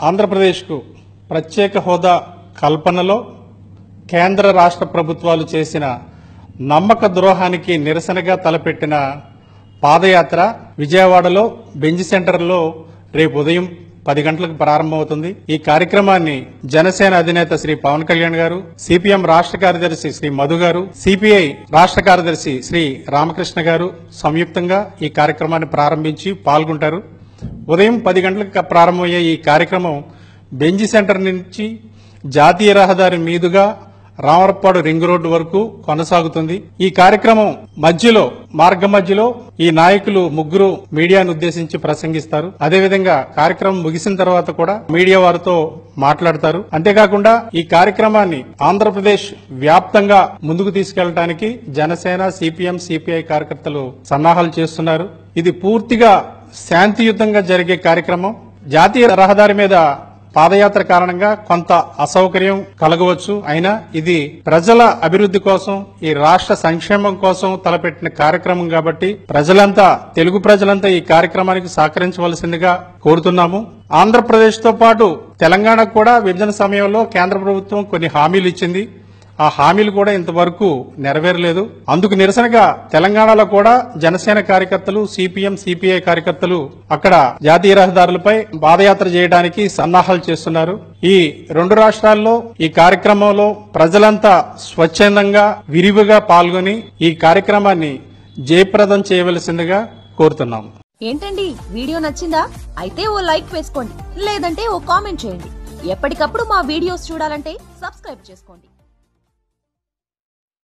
ఆంధ్రప్రదేశ్కు ప్రత్యేక హోదా కల్పనలో కేంద్ర రాష్ట్ర ప్రభుత్వాలు చేసిన నమ్మక ద్రోహానికి నిరసనగా తలపెట్టిన పాదయాత్ర విజయవాడలో బెంజ్ సెంటర్లో రేపు ఉదయం పది గంటలకు ప్రారంభమవుతుంది. ఈ కార్యక్రమాన్ని జనసేన అధినేత శ్రీ పవన్ కళ్యాణ్ గారు సిపిఎం రాష్ట్ర కార్యదర్శి శ్రీ మధు గారు సిపిఐ రాష్ట్ర కార్యదర్శి శ్రీ రామకృష్ణ గారు సంయుక్తంగా ఈ కార్యక్రమాన్ని ప్రారంభించి పాల్గొంటారు. ఉదయం పది గంటలకు ప్రారంభమయ్యే ఈ కార్యక్రమం బెంజి సెంటర్ నుంచి జాతీయ రహదారి మీదుగా రామరపాడు రింగ్ రోడ్డు వరకు కొనసాగుతుంది. ఈ కార్యక్రమం మధ్యలో మార్గ మధ్యలో ఈ నాయకులు ముగ్గురు మీడియాను ఉద్దేశించి ప్రసంగిస్తారు. అదేవిధంగా కార్యక్రమం ముగిసిన తర్వాత కూడా మీడియా వారితో మాట్లాడతారు. అంతేకాకుండా ఈ కార్యక్రమాన్ని ఆంధ్రప్రదేశ్ వ్యాప్తంగా ముందుకు తీసుకెళ్ళడానికి జనసేన సిపిఎం సిపిఐ కార్యకర్తలు సన్నాహాలు చేస్తున్నారు. ఇది పూర్తిగా శాంతియుతంగా జరిగే కార్యక్రమం. జాతీయ రహదారి మీద పాదయాత్ర కారణంగా కొంత అసౌకర్యం కలగవచ్చు. అయినా ఇది ప్రజల అభివృద్ధి కోసం ఈ రాష్ట్ర సంక్షేమం కోసం తలపెట్టిన కార్యక్రమం కాబట్టి ప్రజలంతా తెలుగు ప్రజలంతా ఈ కార్యక్రమానికి సహకరించవలసిందిగా కోరుతున్నాము. ఆంధ్రప్రదేశ్తో పాటు తెలంగాణకు కూడా విభజన సమయంలో కేంద్ర ప్రభుత్వం కొన్ని హామీలు ఇచ్చింది. ఆ హామీలు కూడా ఇంతవరకు నెరవేరలేదు. అందుకు నిరసనగా తెలంగాణలో కూడా జనసేన కార్యకర్తలు సిపిఎం సిపిఐ కార్యకర్తలు అక్కడ జాతీయ రహదారులపై పాదయాత్ర చేయడానికి సన్నాహాలు చేస్తున్నారు. ఈ రెండు రాష్ట్రాల్లో ఈ కార్యక్రమంలో ప్రజలంతా స్వచ్ఛందంగా విరివిగా పాల్గొని ఈ కార్యక్రమాన్ని జయప్రదం చేయవలసిందిగా కోరుతున్నాము. ఏంటండి? వీడియో నచ్చిందా? అయితే ఓ లైక్ వేసుకోండి. లేదంటే ఓ కామెంట్ చేయండి. ఎప్పటికప్పుడు మా వీడియోస్ చూడాలంటే సబ్స్క్రైబ్ చేసుకోండి.